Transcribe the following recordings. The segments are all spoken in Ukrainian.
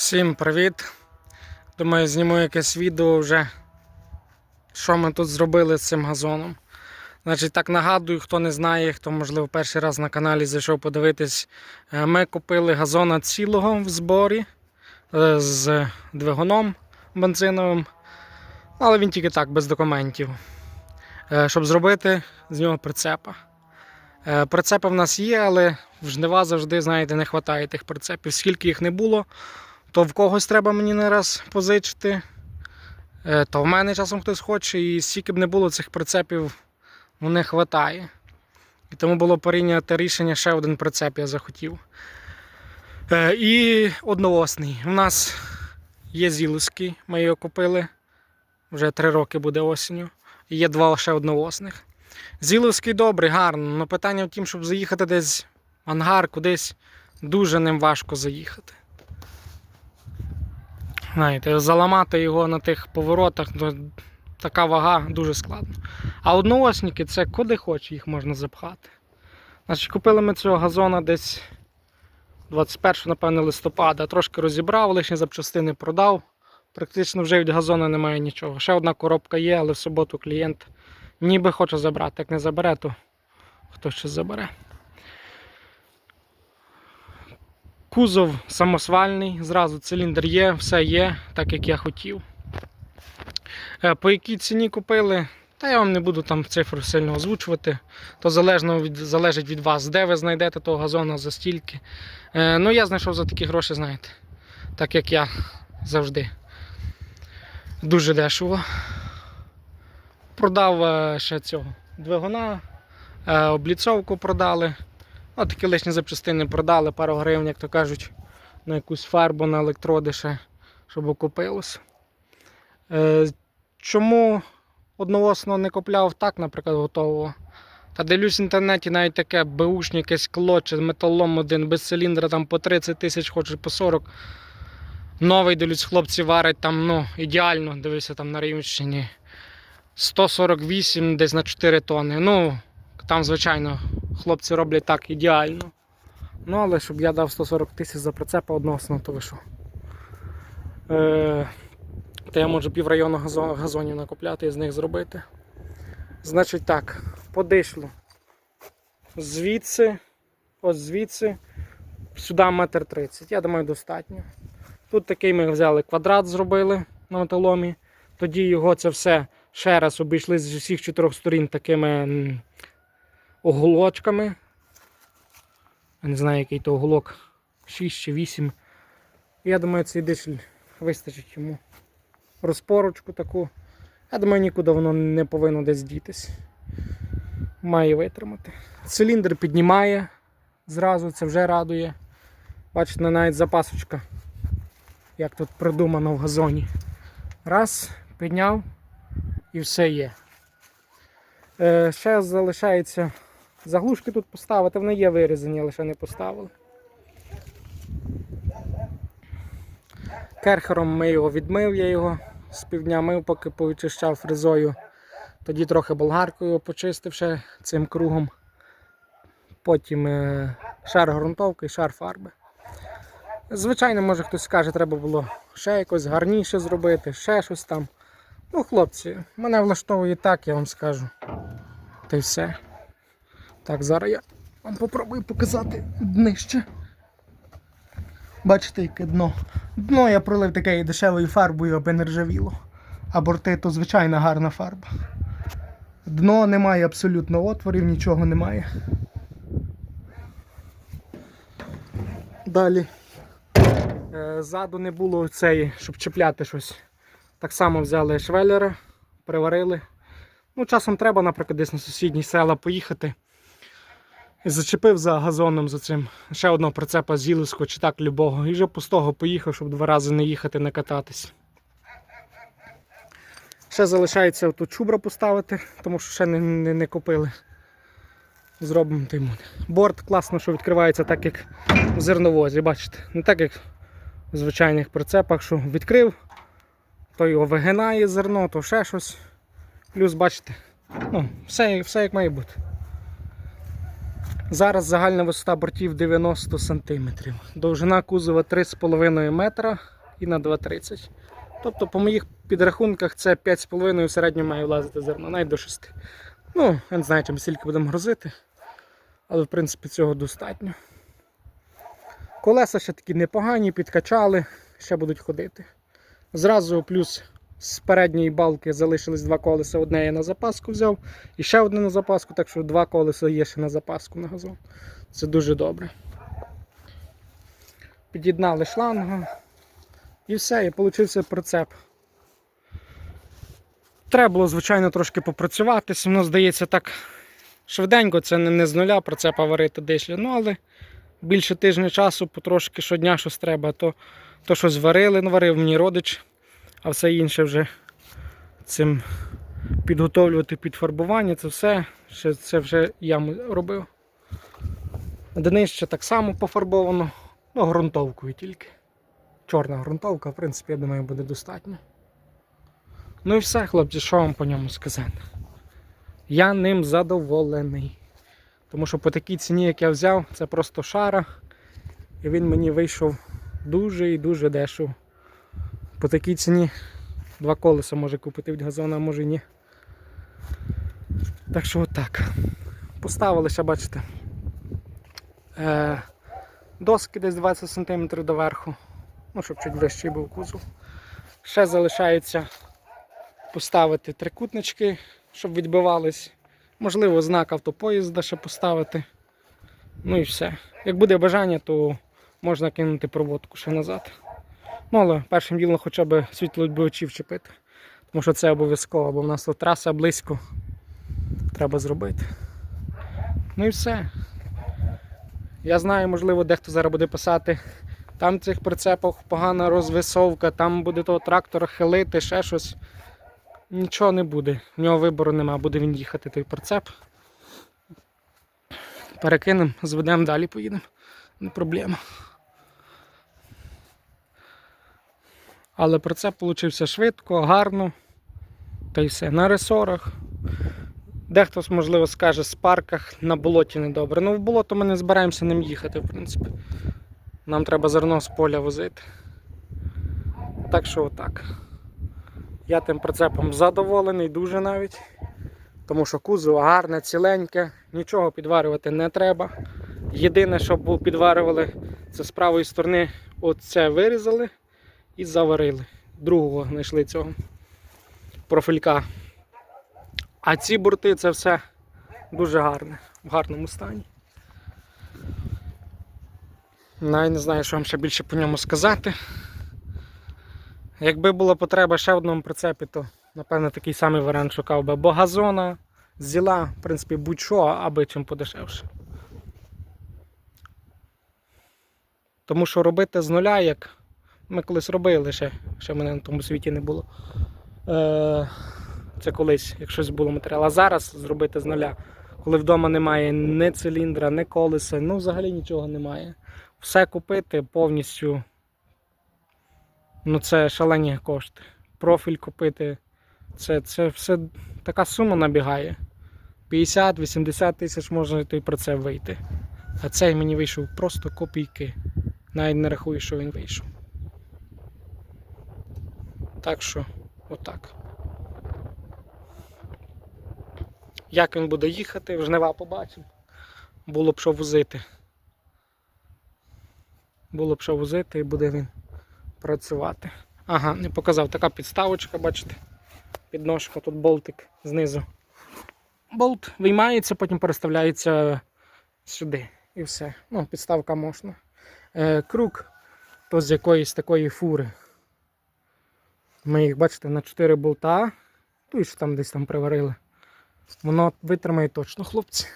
Всім привіт! Думаю, зніму якесь відео вже, що ми тут зробили з цим газоном. Значить, так нагадую, хто не знає, хто, можливо, перший раз на каналі зайшов подивитись. е, Ми купили газона цілого в зборі е, з двигуном бензиновим, але він тільки так, без документів. Е, Щоб зробити з нього прицепа. Прицепи в нас є, але в жнива завжди, знаєте, не вистачає тих прицепів. Скільки їх не було, то в когось треба мені не раз позичити, е, то в мене часом хтось хоче, і скільки б не було цих прицепів, ну не вистачає. І тому було прийнято рішення ще один прицеп я захотів. Е, І одноосний. У нас є зіловський, ми його купили. Вже три роки буде осінню. І є два ще одноосних. Зіловський добрий, гарно, але питання в тім, щоб заїхати десь в ангар, кудись дуже ним важко заїхати. Знаєте, заламати його на тих поворотах, ну, така вага дуже складно. А одноосники це куди хоч їх можна запхати. Значить, купили ми цього газона десь 21, напевне, листопада. Трошки розібрав, лишні запчастини продав. Практично вже від газона немає нічого. Ще одна коробка є, але в суботу клієнт ніби хоче забрати. Як не забере, то хтось щось забере. Кузов самосвальний, зразу циліндр є, все є, так як я хотів. Е, По якій ціні купили, та я вам не буду там цифру сильно озвучувати. То залежно від, залежить від вас, де ви знайдете того газона за стільки. Е, ну, я знайшов за такі гроші, знаєте, так як я завжди. Дуже дешево. Продав е, ще цього двигуна, е, обліцовку продали. От такі лишні запчастини продали, пару гривень, як то кажуть, на якусь фарбу, на електроди ще, щоб окупилося. Е, чому одноосного не купляв так, наприклад, готового? Та дивлюсь в інтернеті навіть таке беушні якесь кло чи металом один без циліндра там по 30 тисяч, хоче по 40. Новий дивлюсь, хлопці варять там, ну, ідеально, дивися там на Рівненщині. 148 десь на 4 тонни. Ну, там, звичайно, хлопці роблять так ідеально. Ну, але щоб я дав 140 тисяч за прицепа односно, то ви що? Е, то я можу піврайону газонів накупляти і з них зробити. Значить так, подишло. Звідси, ось звідси, сюди метр тридцять. Я думаю, достатньо. Тут такий ми взяли квадрат, зробили на металомі. Тоді його це все ще раз обійшли з усіх чотирьох сторін такими оголочками. Я не знаю, який то оголок 6 чи 8. Я думаю, цей дишель вистачить йому розпорочку таку. Я думаю, нікуди воно не повинно десь дітись. Має витримати. Циліндр піднімає зразу, це вже радує. Бачите, навіть запасочка, як тут придумано в газоні. Раз, підняв і все є. Е, ще залишається заглушки тут поставити, вони є вирізані, ще не поставили. Керхером ми його відмив, я його з півдня мив, поки повичищав фрезою. Тоді трохи болгаркою почистив ще цим кругом. Потім е, шар ґрунтовки і шар фарби. Звичайно, може хтось скаже, треба було ще якось гарніше зробити, ще щось там. Ну, хлопці, мене влаштовує так, я вам скажу. Та й все. Так, зараз я вам попробую показати днище. Бачите, яке дно. Дно я пролив такою дешевою фарбою, аби не ржавіло. А борти то звичайна гарна фарба. Дно немає абсолютно отворів, нічого немає. Далі. Е, Ззаду не було цієї, щоб чіпляти щось. Так само взяли швеллера, приварили. Ну, часом треба, наприклад, десь на сусідні села поїхати. І зачепив за газоном за цим ще одного прицепа з Гіловського чи так любого. І вже пустого поїхав, щоб два рази не їхати, не кататись. Ще залишається тут чубра поставити, тому що ще не, не, не купили. Зробимо тим. Борт класно, що відкривається так, як в зерновозі, бачите. Не так, як в звичайних прицепах, що відкрив, то його вигинає зерно, то ще щось. Плюс, бачите, ну, все, все як має бути. Зараз загальна висота бортів 90 см. Довжина кузова 3,5 метра і на 2,30. Тобто, по моїх підрахунках, це 5,5 в середньому має влазити зерно, навіть до 6. Ну, я не знаю, чим стільки будемо грузити, але в принципі цього достатньо. Колеса ще такі непогані, підкачали, ще будуть ходити. Зразу плюс з передньої балки залишились два колеса. Одне я на запаску взяв і ще одне на запаску, так що два колеса є ще на запаску на газон. Це дуже добре. Під'єднали шлангу і все, і получився прицеп. Треба було, звичайно, трошки попрацювати. Воно здається так швиденько, це не, з нуля прицепа варити дишлі. Ну, але більше тижня часу, потрошки щодня щось треба, то, то щось варили, наварив мені родич, а все інше вже цим підготовлювати під фарбування, це все, це вже я робив. Днище так само пофарбовано, ну, ґрунтовкою тільки. Чорна ґрунтовка, в принципі, я думаю, буде достатньо. Ну і все, хлопці, що вам по ньому сказати? Я ним задоволений. Тому що по такій ціні, як я взяв, це просто шара. І він мені вийшов дуже і дуже дешево. По такій ціні два колеса може купити від газона, а може і ні. Так що отак. Поставили ще, бачите, е, доски десь 20 см доверху. Ну, щоб чуть вищий був кузов. Ще залишається поставити трикутнички, щоб відбивались. Можливо, знак автопоїзда ще поставити. Ну і все. Як буде бажання, то можна кинути проводку ще назад. Ну, але першим ділом хоча б світло світловідбивачі вчепити. Тому що це обов'язково, бо в нас тут траса близько. Треба зробити. Ну і все. Я знаю, можливо, дехто зараз буде писати. Там цих прицепах погана розвисовка, там буде того трактора хилити, ще щось. Нічого не буде. В нього вибору нема, буде він їхати той прицеп. Перекинемо, зведемо далі, поїдемо. Не проблема. Але прицеп получився швидко, гарно. Та й все. На ресорах. Дехто, можливо, скаже, з парках на болоті недобре. Ну, в болото ми не збираємося ним їхати, в принципі. Нам треба зерно з поля возити. Так що отак. Я тим прицепом задоволений, дуже навіть. Тому що кузов гарне, ціленьке, нічого підварювати не треба. Єдине, що підварювали, це з правої сторони оце вирізали і заварили. Другого знайшли цього профілька. А ці борти це все дуже гарне, в гарному стані. Навіть не знаю, що вам ще більше по ньому сказати. Якби була потреба ще в одному прицепі, то напевно такий самий варіант шукав би. Бо газона зіла, в принципі, будь-що, аби чим подешевше. Тому що робити з нуля, як ми колись робили, ще, ще мене на тому світі не було. Е, це колись, як щось було матеріал. А зараз зробити з нуля, коли вдома немає ні циліндра, ні колеса, ну взагалі нічого немає. Все купити повністю. Ну це шалені кошти. Профіль купити. Це, це все така сума набігає. 50-80 тисяч можна той про це вийти. А цей мені вийшов просто копійки. Навіть не рахую, що він вийшов. Так що, отак. Як він буде їхати, в жнива побачимо. Було б що возити. Було б що возити і буде він працювати. Ага, не показав. Така підставочка, бачите. Підножка, тут болтик знизу. Болт виймається, потім переставляється сюди. І все. Ну, підставка можна. Е, круг то з якоїсь такої фури. Ми їх, бачите, на 4 болта. Ну і що там десь там приварили. Воно витримає точно, хлопці.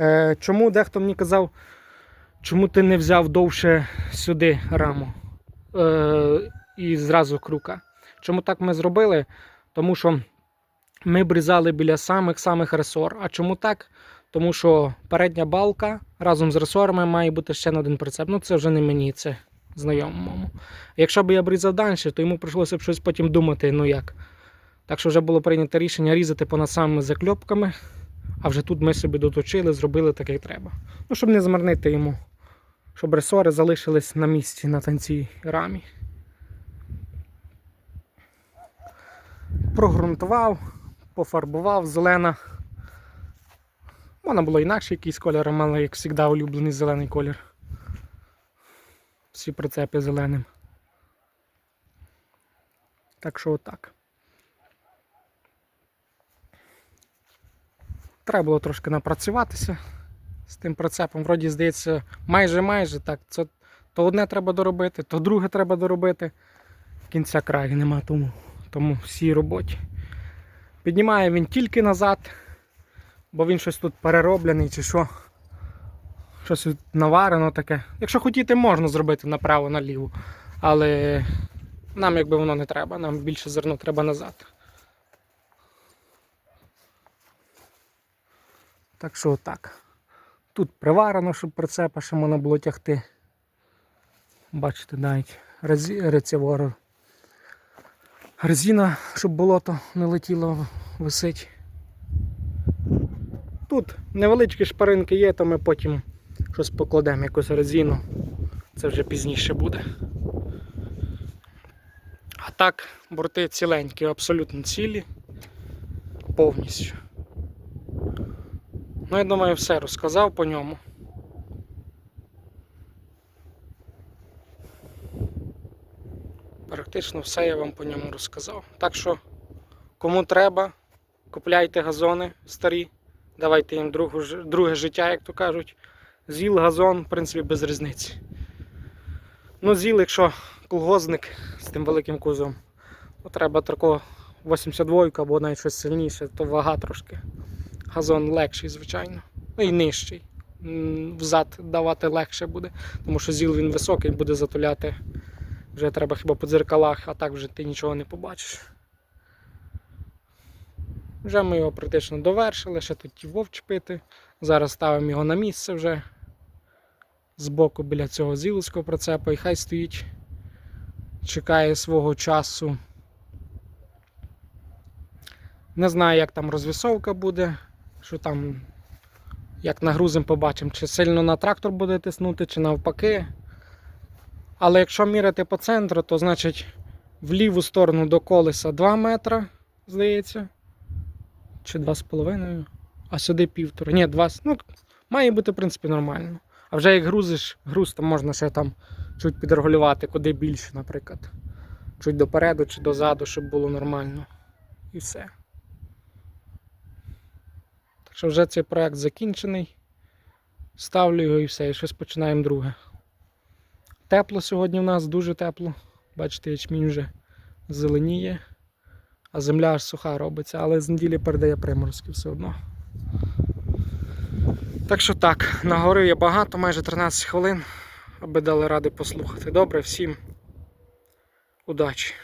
Е, чому дехто мені казав, чому ти не взяв довше сюди раму е, і зразу крука? Чому так ми зробили? Тому що ми обрізали біля самих-самих ресор. А чому так? Тому що передня балка разом з ресорами має бути ще на один прицеп. Ну це вже не мені, це знайомому. Якщо б я обрізав далі, то йому прийшлося б щось потім думати, ну як. Так що вже було прийнято рішення різати понад самими закльопками. А вже тут ми собі доточили, зробили так, як треба. Ну, щоб не змарнити йому, щоб ресори залишились на місці на танцій рамі. Прогрунтував, пофарбував зелена. Можна було інакше якийсь колір, але як завжди улюблений зелений колір. Всі прицепи зеленим. Так що отак. Треба було трошки напрацюватися з тим прицепом. Вроді, здається, майже майже так. Це, то одне треба доробити, то друге треба доробити. Кінця краю нема тому, тому всій роботі. Піднімає він тільки назад, бо він щось тут перероблений чи що. Щось наварено таке. Якщо хотіти, можна зробити направо-наліво. Але нам якби воно не треба, нам більше зерно треба назад. Так що отак. Тут приварено, щоб прицепа ще можна було тягти. Бачите, навіть рецевор. Резина, щоб болото не летіло, висить. Тут невеличкі шпаринки є, то ми потім щось покладемо, якусь резину. Це вже пізніше буде. А так, борти ціленькі, абсолютно цілі. Повністю. Ну, я думаю, все розказав по ньому. Практично все я вам по ньому розказав. Так що, кому треба, купляйте газони старі, давайте їм друге життя, як то кажуть. Зіл, газон, в принципі, без різниці. Ну, зіл, якщо колгозник з тим великим кузом, то треба такого 82 або навіть щось сильніше, то вага трошки. Газон легший, звичайно. Ну і нижчий. Взад давати легше буде, тому що зіл він високий, буде затуляти. Вже треба хіба по дзеркалах, а так вже ти нічого не побачиш. Вже ми його практично довершили, ще тут ті вовч пити. Зараз ставимо його на місце вже збоку біля цього зілського прицепа і хай стоїть, чекає свого часу. Не знаю, як там розвісовка буде, що там, як нагрузимо, побачимо, чи сильно на трактор буде тиснути, чи навпаки. Але якщо міряти по центру, то значить в ліву сторону до колеса 2 метра, здається. Чи 2,5. А сюди півтора. Ні, 2. Ну, має бути, в принципі, нормально. А вже як грузиш, груз, то можна ще там чуть підрегулювати, куди більше, наприклад. Чуть допереду чи дозаду, щоб було нормально. І все. Так що вже цей проект закінчений. Ставлю його і все, і щось починаємо друге. Тепло сьогодні в нас, дуже тепло. Бачите, ячмінь вже зеленіє, а земля аж суха робиться, але з неділі передає приморозки все одно. Так що так, нагорив я багато, майже 13 хвилин, аби дали ради послухати. Добре, всім удачі!